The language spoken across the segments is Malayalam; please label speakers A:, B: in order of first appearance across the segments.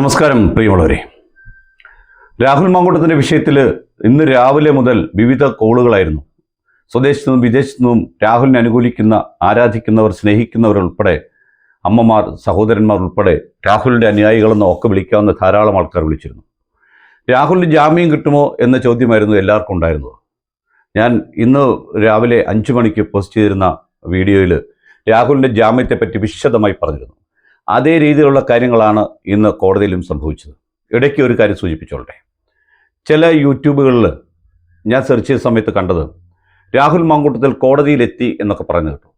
A: നമസ്കാരം പ്രിയമുള്ളവരെ. രാഹുൽ മാങ്കൂട്ടത്തിന്റെ വിഷയത്തിൽ ഇന്ന് രാവിലെ മുതൽ വിവിധ കോളുകളായിരുന്നു. സ്വദേശത്തു നിന്നും വിദേശത്തു നിന്നും രാഹുലിനെ അനുകൂലിക്കുന്ന ആരാധിക്കുന്നവർ സ്നേഹിക്കുന്നവർ ഉൾപ്പെടെ അമ്മമാർ സഹോദരന്മാർ ഉൾപ്പെടെ രാഹുലിന്റെ അനുയായികളെന്ന് ഒക്കെ വിളിക്കാവുന്ന ധാരാളം ആൾക്കാർ വിളിച്ചിരുന്നു. രാഹുലിന് ജാമ്യം കിട്ടുമോ എന്ന ചോദ്യമായിരുന്നു എല്ലാവർക്കും ഉണ്ടായിരുന്നത്. ഞാൻ ഇന്ന് രാവിലെ അഞ്ചു മണിക്ക് പോസ്റ്റ് ചെയ്തിരുന്ന വീഡിയോയിൽ രാഹുലിന്റെ ജാമ്യത്തെപ്പറ്റി വിശദമായി പറഞ്ഞിരുന്നു. അതേ രീതിയിലുള്ള കാര്യങ്ങളാണ് ഇന്ന് കോടതിയിലും സംഭവിച്ചത്. ഇടയ്ക്ക് ഒരു കാര്യം സൂചിപ്പിച്ചോളട്ടെ ചില യൂട്യൂബുകളിൽ ഞാൻ സെർച്ച് ചെയ്ത സമയത്ത് കണ്ടത് രാഹുൽ മാങ്കൂട്ടത്തിൽ കോടതിയിലെത്തി എന്നൊക്കെ പറഞ്ഞു കേട്ടു.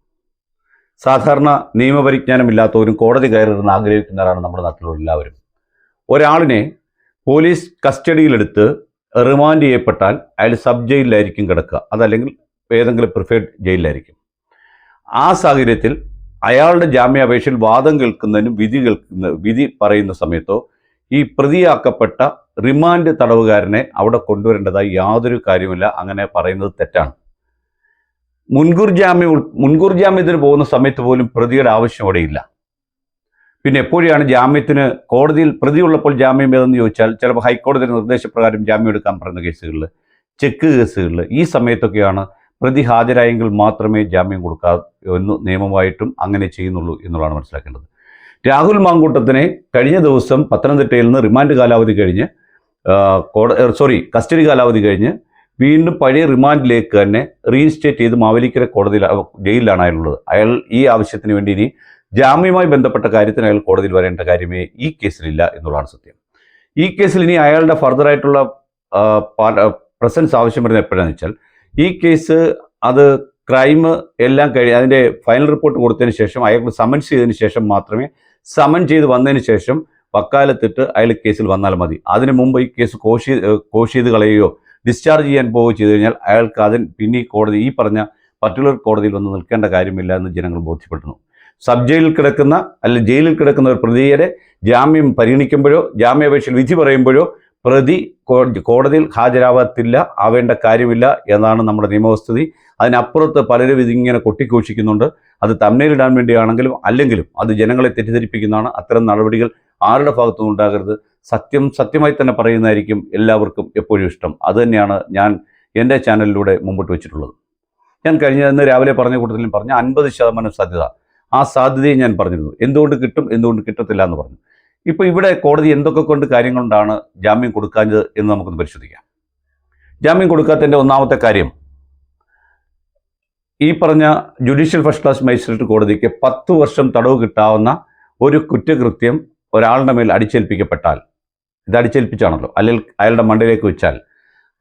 A: സാധാരണ നിയമപരിജ്ഞാനമില്ലാത്തവരും കോടതി കയറുന്ന ആഗ്രഹിക്കുന്നവരാണ് നമ്മുടെ നാട്ടിലുള്ള എല്ലാവരും ഒരാളിനെ പോലീസ് കസ്റ്റഡിയിലെടുത്ത് റിമാൻഡ് ചെയ്യപ്പെട്ടാൽ അയാൾ സബ് ജയിലിലായിരിക്കും കിടക്കുക. അതല്ലെങ്കിൽ ഏതെങ്കിലും പ്രിഫേർഡ് ജയിലിലായിരിക്കും. ആ സാഹചര്യത്തിൽ അയാളുടെ ജാമ്യാപേക്ഷയിൽ വാദം കേൾക്കുന്നതിനും വിധി കേൾക്കുന്ന വിധി പറയുന്ന സമയത്തോ ഈ പ്രതിയാക്കപ്പെട്ട റിമാൻഡ് തടവുകാരനെ അവിടെ കൊണ്ടുവരേണ്ടതായി യാതൊരു കാര്യമില്ല അങ്ങനെ പറയുന്നത് തെറ്റാണ്. മുൻകൂർ ജാമ്യം മുൻകൂർ ജാമ്യത്തിന് പോകുന്ന സമയത്ത് പോലും പ്രതിയുടെ ആവശ്യം അവിടെയില്ല. പിന്നെ എപ്പോഴാണ് ജാമ്യത്തിന് കോടതിയിൽ പ്രതിയുള്ളപ്പോൾ ജാമ്യം ഏതെന്ന് ചോദിച്ചാൽ ചിലപ്പോൾ ഹൈക്കോടതിയുടെ നിർദ്ദേശപ്രകാരം ജാമ്യം എടുക്കാൻ പറയുന്ന കേസുകളിൽ ചെക്ക് കേസുകളിൽ ഈ സമയത്തൊക്കെയാണ് പ്രതി ഹാജരായെങ്കിൽ മാത്രമേ ജാമ്യം കൊടുക്കാ എന്ന് നിയമമായിട്ടും അങ്ങനെ ചെയ്യുന്നുള്ളൂ എന്നുള്ളതാണ് മനസ്സിലാക്കേണ്ടത്. രാഹുൽ മാങ്കൂട്ടത്തിനെ കഴിഞ്ഞ ദിവസം പത്തനംതിട്ടയിൽ നിന്ന് റിമാൻഡ് കാലാവധി കഴിഞ്ഞ് കോട സോറി കസ്റ്റഡി കാലാവധി കഴിഞ്ഞ് വീണ്ടും പഴയ റിമാൻഡിലേക്ക് തന്നെ റീഇൻസ്റ്റേറ്റ് ചെയ്ത് മാവേലിക്കര കോടതിയിൽ ജയിലിലാണ് അയാളുള്ളത്. അയാൾ ഈ ആവശ്യത്തിന് വേണ്ടി ഇനി ജാമ്യവുമായി ബന്ധപ്പെട്ട കാര്യത്തിന് അയാൾ കോടതിയിൽ വരേണ്ട കാര്യമേ ഈ കേസിലില്ല എന്നുള്ളതാണ് സത്യം. ഈ കേസിൽ ഇനി അയാളുടെ ഫർദറായിട്ടുള്ള പ്രസൻസ് ആവശ്യം വരുന്നത് എപ്പോഴാണെന്ന് വെച്ചാൽ ഈ കേസ് അത് ക്രൈം എല്ലാം കഴിഞ്ഞ് അതിന്റെ ഫൈനൽ റിപ്പോർട്ട് കൊടുത്തതിന് ശേഷം അയാൾക്ക് സമൻസ് ചെയ്തതിന് ശേഷം മാത്രമേ സമൻ ചെയ്ത് വന്നതിന് ശേഷം വക്കാലത്തിട്ട് അയാൾ കേസിൽ വന്നാൽ മതി. അതിനു മുമ്പ് ഈ കേസ് കോഷി കോഷ് ചെയ്ത് കളയുകയോ ഡിസ്ചാർജ് ചെയ്യാൻ പോവുകയോ ചെയ്തു കഴിഞ്ഞാൽ അയാൾക്ക് അതിന് പിന്നെ കോടതി ഈ പറഞ്ഞ പർട്ടിക്കുലർ കോടതിയിൽ വന്ന് നിൽക്കേണ്ട കാര്യമില്ല എന്ന് ജനങ്ങൾ ബോധ്യപ്പെടുന്നു. സബ് ജയിലിൽ കിടക്കുന്ന അല്ലെങ്കിൽ ജയിലിൽ കിടക്കുന്ന ഒരു പ്രതിയെ ജാമ്യം പരിഗണിക്കുമ്പോഴോ ജാമ്യാപേക്ഷയിൽ വിധി പറയുമ്പോഴോ പ്രതി കോടതിയിൽ ഹാജരാവാത്തില്ല ആവേണ്ട കാര്യമില്ല എന്നാണ് നമ്മുടെ നിയമവസ്ഥിതി അതിനപ്പുറത്ത് പലരും ഇതിങ്ങനെ കൊട്ടിഘോഷിക്കുന്നുണ്ട്. അത് തമ്മിലിടാൻ വേണ്ടിയാണെങ്കിലും അല്ലെങ്കിലും അത് ജനങ്ങളെ തെറ്റിദ്ധരിപ്പിക്കുന്നതാണ്. അത്തരം നടപടികൾ ആരുടെ ഭാഗത്തുനിന്നും ഉണ്ടാകരുത്. സത്യം സത്യമായി തന്നെ പറയുന്നതായിരിക്കും എല്ലാവർക്കും എപ്പോഴും ഇഷ്ടം. അതുതന്നെയാണ് ഞാൻ എന്റെ ചാനലിലൂടെ മുമ്പോട്ട് വെച്ചിട്ടുള്ളത്. ഞാൻ കഴിഞ്ഞ ഇന്ന് രാവിലെ പറഞ്ഞ കൂട്ടത്തിലും പറഞ്ഞ അൻപത് ശതമാനം സാധ്യത. ആ സാധ്യതയും ഞാൻ പറഞ്ഞിരുന്നു. എന്തുകൊണ്ട് കിട്ടും എന്തുകൊണ്ട് കിട്ടത്തില്ല എന്ന് പറഞ്ഞു. ഇപ്പോൾ ഇവിടെ കോടതി എന്തൊക്കെ കൊണ്ട് കാര്യം കൊണ്ടാണ് ജാമ്യം കൊടുക്കാഞ്ഞത് എന്ന് നമുക്കൊന്ന് പരിശോധിക്കാം. ജാമ്യം കൊടുക്കാത്തതിന്റെ ഒന്നാമത്തെ കാര്യം ഈ പറഞ്ഞ ജുഡീഷ്യൽ ഫസ്റ്റ് ക്ലാസ് മജിസ്ട്രേറ്റ് കോടതിക്ക് പത്ത് വർഷം തടവ് കിട്ടാവുന്ന ഒരു കുറ്റകൃത്യം ഒരാളുടെ മേൽ അടിച്ചേൽപ്പിക്കപ്പെട്ടാൽ ഇത് അടിച്ചേൽപ്പിച്ചാണല്ലോ അല്ലെങ്കിൽ അയാളുടെ മണ്ടയിലേക്ക് വെച്ചാൽ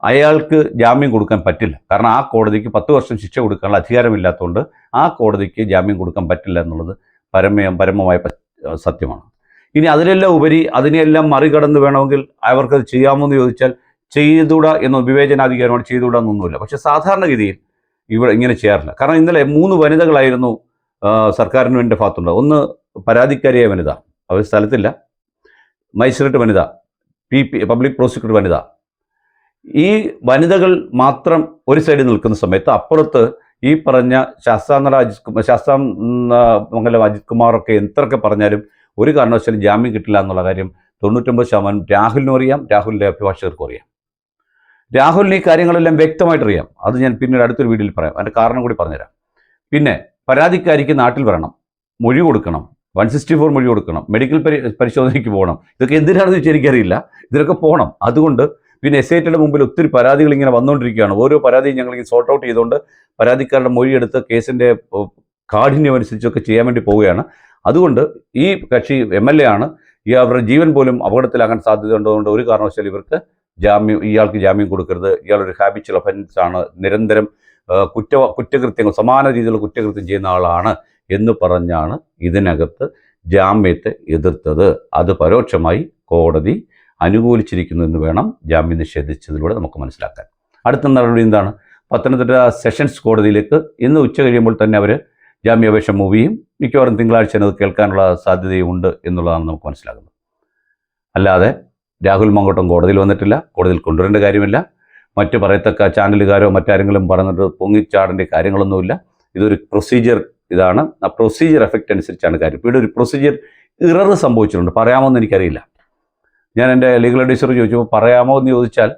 A: അയാൾക്ക് ജാമ്യം കൊടുക്കാൻ പറ്റില്ല. കാരണം ആ കോടതിക്ക് പത്ത് വർഷം ശിക്ഷ കൊടുക്കാനുള്ള അധികാരമില്ലാത്തതുകൊണ്ട് ആ കോടതിക്ക് ജാമ്യം കൊടുക്കാൻ പറ്റില്ല എന്നുള്ളത് പരമയം പരമമായ സത്യമാണ്. ഇനി അതിനെല്ലാം ഉപരി അതിനെല്ലാം മറികടന്ന് വേണമെങ്കിൽ അവർക്കത് ചെയ്യാമോ എന്ന് ചോദിച്ചാൽ ചെയ്തുകൂടാ എന്ന വിവേചനാധികാരമാണ് ചെയ്തുകൂടാ പക്ഷെ സാധാരണഗതിയിൽ ഇവിടെ ഇങ്ങനെ ചെയ്യാറില്ല. കാരണം ഇന്നലെ മൂന്ന് വനിതകളായിരുന്നു സർക്കാരിന് വേണ്ടി ഭാഗത്തുണ്ട് ഒന്ന് പരാതിക്കാരിയായ വനിത അവർ സ്ഥലത്തില്ല. മജിസ്ട്രേറ്റ് വനിത പി പി പബ്ലിക് പ്രോസിക്യൂട്ടർ വനിത. ഈ വനിതകൾ മാത്രം ഒരു സൈഡിൽ നിൽക്കുന്ന സമയത്ത് അപ്പുറത്ത് ഈ പറഞ്ഞ ശാസ്താന്തര അജിത് ശാസ്താം മംഗലം അജിത് കുമാറൊക്കെ എന്തൊക്കെ പറഞ്ഞാലും ഒരു കാരണവശാലും ജാമ്യം കിട്ടില്ല എന്നുള്ള കാര്യം തൊണ്ണൂറ്റൊമ്പത് ശതമാനം രാഹുലിനും അറിയാം രാഹുലിന്റെ അഭിഭാഷകർക്കും അറിയാം. രാഹുലിന് ഈ കാര്യങ്ങളെല്ലാം വ്യക്തമായിട്ട് അറിയാം അത് ഞാൻ പിന്നീട് അടുത്തൊരു വീഡിയോയിൽ പറയാം. അതിന്റെ കാരണം കൂടി പറഞ്ഞുതരാം. പിന്നെ പരാതിക്കാരിക്ക് നാട്ടിൽ വരണം മൊഴി കൊടുക്കണം വൺ സിക്സ്റ്റി ഫോർ മൊഴി കൊടുക്കണം മെഡിക്കൽ പരി പരിശോധനയ്ക്ക് പോകണം. ഇതൊക്കെ എന്തിനാണെന്ന് വെച്ചാൽ എനിക്കറിയില്ല. ഇതിലൊക്കെ പോകണം. അതുകൊണ്ട് പിന്നെ എസ് ഐ ടിയുടെ മുമ്പിൽ ഒത്തിരി പരാതികൾ ഇങ്ങനെ വന്നുകൊണ്ടിരിക്കുകയാണ്. ഓരോ പരാതിയും ഞങ്ങൾ സോർട്ട് ഔട്ട് ചെയ്തുകൊണ്ട് പരാതിക്കാരുടെ മൊഴിയെടുത്ത് കേസിന്റെ കാഠിന്യം അനുസരിച്ചൊക്കെ ചെയ്യാൻ വേണ്ടി പോവുകയാണ്. അതുകൊണ്ട് ഈ കക്ഷി എം എൽ എ ആണ് ഈ അവരുടെ ജീവൻ പോലും അപകടത്തിലാകാൻ സാധ്യതയുള്ളതുകൊണ്ട് ഒരു കാരണവശാലും ഇവർക്ക് ജാമ്യം ഇയാൾക്ക് ജാമ്യം കൊടുക്കരുത്. ഇയാളൊരു ഹാബിച്വൽ ഒഫൻസ് ആണ്. നിരന്തരം കുറ്റ കുറ്റകൃത്യങ്ങൾ സമാന രീതിയിലുള്ള കുറ്റകൃത്യം ചെയ്യുന്ന ആളാണ് എന്ന് പറഞ്ഞാണ് ഇതിനകത്ത് ജാമ്യത്തെ എതിർത്തത്. അത് പരോക്ഷമായി കോടതി അനുകൂലിച്ചിരിക്കുന്നു എന്ന് വേണം ജാമ്യം നിഷേധിച്ചതിലൂടെ നമുക്ക് മനസ്സിലാക്കാൻ. അടുത്ത നടപടി എന്താണ്? പത്തനംതിട്ട സെഷൻസ് കോടതിയിലേക്ക് ഇന്ന് ഉച്ച കഴിയുമ്പോൾ തന്നെ അവർ ജാമ്യാപേക്ഷ മൂവിയും മിക്കവാറും തിങ്കളാഴ്ച അത് കേൾക്കാനുള്ള സാധ്യതയുണ്ട് എന്നുള്ളതാണ് നമുക്ക് മനസ്സിലാകുന്നത്. അല്ലാതെ രാഹുൽ മങ്കോട്ടം കോടതിയിൽ വന്നിട്ടില്ല കോടതിയിൽ കൊണ്ടുവരേണ്ട കാര്യമില്ല. മറ്റ് പറയത്തക്ക ചാനലുകാരോ മറ്റാരെങ്കിലും പറഞ്ഞിട്ട് പൊങ്ങിച്ചാടേണ്ട കാര്യങ്ങളൊന്നുമില്ല. ഇതൊരു പ്രൊസീജിയർ ഇതാണ്. ആ പ്രൊസീജിയർ എഫക്റ്റ് അനുസരിച്ചാണ് കാര്യം. ഇവിടെ ഒരു പ്രൊസീജിയർ ഇറർ സംഭവിച്ചിട്ടുണ്ട്. പറയാമെന്ന് എനിക്കറിയില്ല. ഞാൻ എന്റെ ലീഗൽ അഡ്വൈസർ ചോദിച്ചപ്പോൾ പറയാമോ എന്ന് ചോദിച്ചാൽ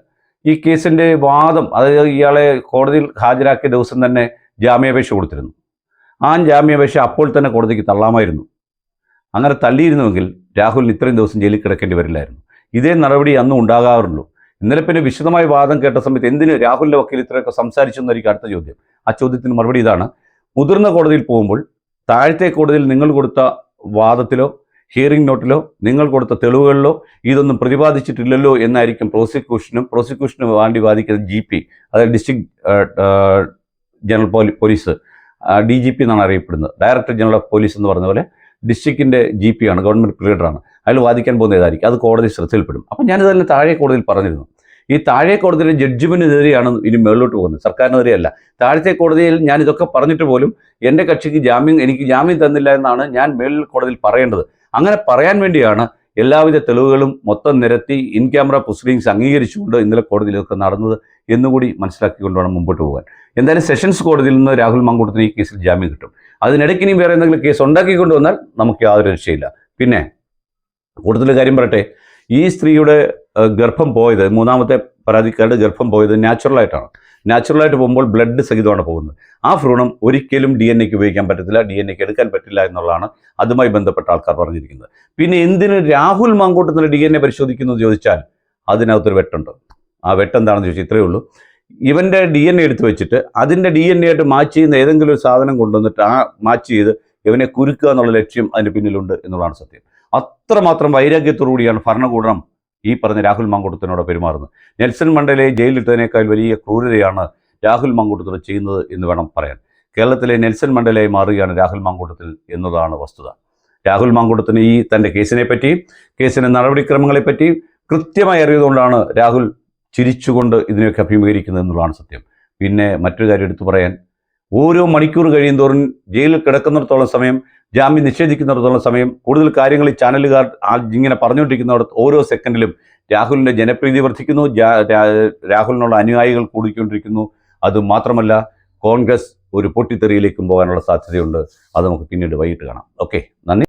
A: ഈ കേസിന്റെ വാദം അതായത് ഇയാളെ കോടതിയിൽ ഹാജരാക്കിയ ദിവസം തന്നെ ജാമ്യാപേക്ഷ കൊടുത്തിരുന്നു. ആ ജാമ്യാപേക്ഷ അപ്പോൾ തന്നെ കോടതിക്ക് തള്ളാമായിരുന്നു. അങ്ങനെ തള്ളിയിരുന്നുവെങ്കിൽ രാഹുലിന് ഇത്രയും ദിവസം ജയിലിൽ കിടക്കേണ്ടി വരില്ലായിരുന്നു. ഇതേ നടപടി അന്നും ഉണ്ടാകാറുള്ളൂ. ഇന്നലെ പിന്നെ വിശദമായ വാദം കേട്ട സമയത്ത് എന്തിന് രാഹുലിന്റെ വക്കീൽ ഇത്രയൊക്കെ സംസാരിച്ചു എന്നായിരിക്കും അടുത്ത ചോദ്യം. ആ ചോദ്യത്തിന് മറുപടി ഇതാണ്. മുതിർന്ന കോടതിയിൽ പോകുമ്പോൾ താഴത്തെ കോടതിയിൽ നിങ്ങൾ കൊടുത്ത വാദത്തിലോ ഹിയറിംഗ് നോട്ടിലോ നിങ്ങൾ കൊടുത്ത തെളിവുകളിലോ ഇതൊന്നും പ്രതിപാദിച്ചിട്ടില്ലല്ലോ എന്നായിരിക്കും പ്രോസിക്യൂഷനും പ്രോസിക്യൂഷനും വേണ്ടി വാദിക്കുന്ന ജി പി അതായത് district general police D G P എന്നാണ് അറിയപ്പെടുന്നത്. ഡയറക്ടർ ജനറൽ ഓഫ് പോലീസ് എന്ന് പറഞ്ഞ പോലെ ഡിസ്ട്രിക്റ്റിന്റെ ജി പി ആണ് ഗവൺമെന്റ് പ്രീഡറാണ് അയാൾ വാദിക്കാൻ പോകുന്ന ഏതായിരിക്കും? അത് കോടതി ശ്രദ്ധയിൽപ്പെടും. അപ്പം ഞാനിത് തന്നെ താഴെ കോടതിയിൽ പറഞ്ഞിരുന്നു. ഈ താഴെ കോടതിയിലെ ജഡ്ജ്മെന്റിനെതിരെയാണ് ഇനി മേളിലോട്ട് പോകുന്നത്. സർക്കാരിനെതിരെയല്ല. താഴത്തെ കോടതിയിൽ ഞാൻ ഇതൊക്കെ പറഞ്ഞിട്ട് പോലും എന്റെ കക്ഷിക്ക് ജാമ്യം എനിക്ക് ജാമ്യം തന്നില്ല എന്നാണ് ഞാൻ മേളിൽ കോടതിയിൽ പറയേണ്ടത്. അങ്ങനെ പറയാൻ വേണ്ടിയാണ് എല്ലാവിധ തെളിവുകളും മൊത്തം നിരത്തി ഇൻ ക്യാമറ പ്രൊസീഡിങ്സ് അംഗീകരിച്ചുകൊണ്ട് ഇന്നലെ കോടതിയിലൊക്കെ നടന്നത് എന്നുകൂടി മനസ്സിലാക്കിക്കൊണ്ട് വേണം മുമ്പോട്ട് പോകാൻ. എന്തായാലും സെഷൻസ് കോടതിയിൽ നിന്ന് രാഹുൽ മങ്കൂട്ടത്തിന് ഈ കേസിൽ ജാമ്യം കിട്ടും. അതിനിടയ്ക്ക് ഇനി വേറെ എന്തെങ്കിലും കേസ് ഉണ്ടാക്കിക്കൊണ്ട് വന്നാൽ നമുക്ക് യാതൊരു രക്ഷയില്ല. പിന്നെ കൂടുതൽ കാര്യം പറയട്ടെ. ഈ സ്ത്രീയുടെ ഗർഭം പോയത് മൂന്നാമത്തെ പരാതിക്കാരുടെ ഗർഭം പോയത് നാച്ചുറലായിട്ടാണ് നാച്ചുറലായിട്ട് പോകുമ്പോൾ ബ്ലഡ് സഹിതമാണ് പോകുന്നത്. ആ ഭ്രൂണം ഒരിക്കലും ഡി എൻ എക്ക് ഉപയോഗിക്കാൻ പറ്റത്തില്ല ഡി എൻ എക്ക് എടുക്കാൻ പറ്റില്ല എന്നുള്ളതാണ് അതുമായി ബന്ധപ്പെട്ട ആൾക്കാർ പറഞ്ഞിരിക്കുന്നത്. പിന്നെ എന്തിന് രാഹുൽ മാങ്കൂട്ടത്തിന് ഡി എൻ എ പരിശോധിക്കുന്നു ചോദിച്ചാൽ അതിനകത്തൊരു വെട്ടുണ്ട്. ആ വെട്ടെന്താണെന്ന് ചോദിച്ചാൽ ഇത്രയേ ഉള്ളൂ. ഇവന്റെ ഡി എൻ എ എടുത്ത് വെച്ചിട്ട് അതിന്റെ ഡി എൻ എ ആയിട്ട് മാച്ച് ചെയ്യുന്ന ഏതെങ്കിലും ഒരു സാധനം കൊണ്ടുവന്നിട്ട് ആ മാച്ച് ചെയ്ത് ഇവനെ കുരുക്കുക എന്നുള്ള ലക്ഷ്യം അതിന് പിന്നിലുണ്ട് എന്നുള്ളതാണ് സത്യം. അത്രമാത്രം വൈരാഗ്യത്തോടുകൂടിയാണ് ഭരണകൂടം ഈ പറഞ്ഞ രാഹുൽ മാങ്കൂട്ടത്തിനോട് പെരുമാറുന്നത്. നെൽസൺ മണ്ടേലയെ ജയിലിലിട്ടതിനേക്കാൾ വലിയ ക്രൂരതയാണ് രാഹുൽ മാങ്കുട്ടത്തിന് ചെയ്യുന്നത് എന്ന് വേണം പറയാൻ. കേരളത്തിലെ നെൽസൺ മണ്ടേലയായി മാറുകയാണ് രാഹുൽ മാങ്കൂട്ടത്തിൽ എന്നതാണ് വസ്തുത. രാഹുൽ മാങ്കൂട്ടത്തിന് ഈ തന്റെ കേസിനെ പറ്റിയും കേസിന്റെ നടപടിക്രമങ്ങളെപ്പറ്റിയും കൃത്യമായി അറിയതുകൊണ്ടാണ് രാഹുൽ ചിരിച്ചുകൊണ്ട് ഇതിനെയൊക്കെ അഭിമുഖീകരിക്കുന്നത് എന്നുള്ളതാണ് സത്യം. പിന്നെ മറ്റൊരു കാര്യം എടുത്തു പറയാൻ ഓരോ മണിക്കൂർ കഴിയും തോറും ജയിലിൽ കിടക്കുന്നിടത്തോളം സമയം ജാമ്യം നിഷേധിക്കുന്നിടത്തോളം സമയം കൂടുതൽ കാര്യങ്ങൾ ഈ ചാനലുകാർ ഇങ്ങനെ പറഞ്ഞുകൊണ്ടിരിക്കുന്നിടത്ത് ഓരോ സെക്കൻഡിലും രാഹുലിന്റെ ജനപ്രീതി വർദ്ധിക്കുന്നു രാഹുലിനുള്ള അനുയായികൾ കൂടിക്കൊണ്ടിരിക്കുന്നു. അത് മാത്രമല്ല കോൺഗ്രസ് ഒരു പൊട്ടിത്തെറിയിലേക്കും പോകാനുള്ള സാധ്യതയുണ്ട്. അത് നമുക്ക് പിന്നീട് വൈകിട്ട് കാണാം. ഓക്കെ നന്ദി.